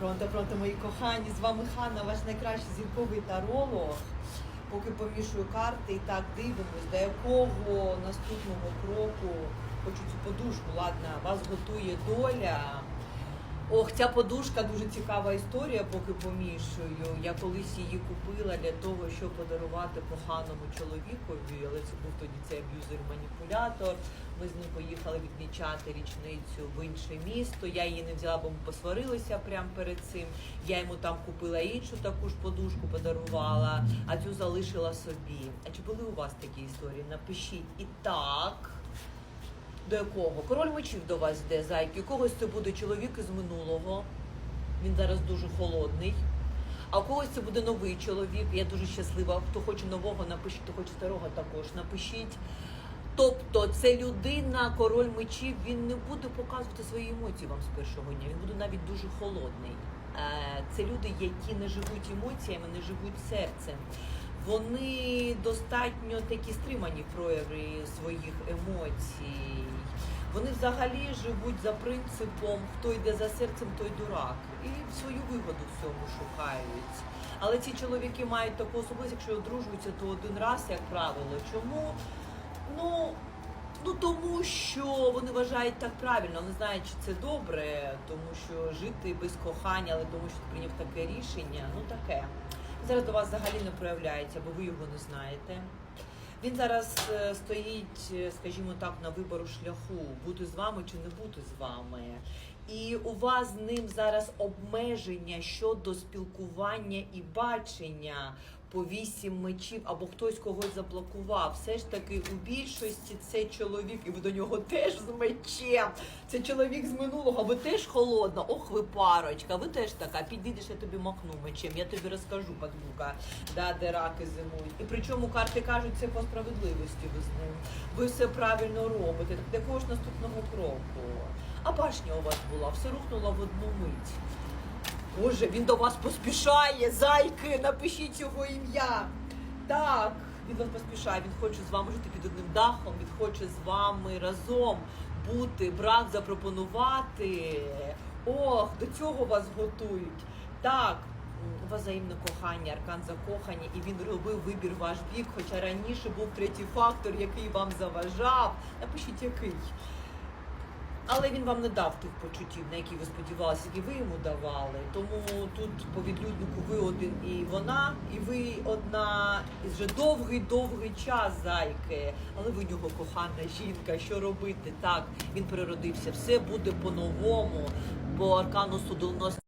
Пронто, пронто, мої кохані, з вами Ханна, ваш найкращий зірковий таролог. Поки помішую карти і так дивимось, до якого наступного кроку хочу цю подушку, ладно, вас готує доля. Ох, ця подушка дуже цікава історія, поки помішую. Я колись її купила для того, щоб подарувати коханому чоловікові, але це був тоді цей аб'юзер-маніпулятор. Ми з ним поїхали відмічати річницю в інше місто. Я її не взяла, бо ми посварилися прямо перед цим. Я йому там купила іншу таку ж подушку, подарувала, а цю залишила собі. А чи були у вас такі історії? Напишіть і так. До якого? Король мечів до вас йде, зайки. У когось це буде чоловік із минулого. Він зараз дуже холодний. А у когось це буде новий чоловік. Я дуже щаслива. Хто хоче нового, напишіть, хто хоче старого також. Напишіть. Тобто це людина, король мечів, він не буде показувати свої емоції вам з першого дня. Він буде навіть дуже холодний. Е, Це люди, які не живуть емоціями, не живуть серцем. Вони достатньо такі стримані в своїх емоцій. Вони взагалі живуть за принципом, хто йде за серцем, той дурак. І свою вигоду в цьому шукають. Але ці чоловіки мають таку особливість, якщо одружуються, то один раз, як правило. Чому? Ну, ну тому що вони вважають так правильно, не знають, чи це добре, тому що жити без кохання, але тому, що ти прийняв таке рішення, ну таке. Зараз до вас взагалі не проявляється, бо ви його не знаєте. Він зараз е, стоїть, е, скажімо так, на вибору шляху, бути з вами чи не бути з вами. І у вас з ним зараз обмеження щодо спілкування і бачення по вісім мечів, або хтось когось заблокував. Все ж таки у більшості це чоловік, і ви до нього теж з мечем. Це чоловік з минулого, ви теж холодна. Ох, ви парочка, ви теж така. Підійдеш, я тобі махну мечем. Я тобі розкажу, подруга, да, де раки зимують. І причому карти кажуть, це по справедливості ви з ним. Ви все правильно робите. Так до якого ж наступного кроку? А башня у вас була, все рухнуло в одну мить. Боже, він до вас поспішає, зайки, напишіть його ім'я. Так, він вас поспішає, він хоче з вами жити під одним дахом, він хоче з вами разом бути, брак запропонувати. Ох, до цього вас готують. Так, у вас взаємне кохання, аркан закохання, і він робив вибір ваш бік, хоча раніше був третій фактор, який вам заважав. Напишіть який. Але він вам не дав тих почуттів, на які ви сподівалися, які ви йому давали. Тому тут по відлюднику ви один і вона, і ви одна і вже довгий-довгий час зайки. Але ви нього кохана жінка. Що робити? Так, він переродився. Все буде по-новому, бо аркану судонос.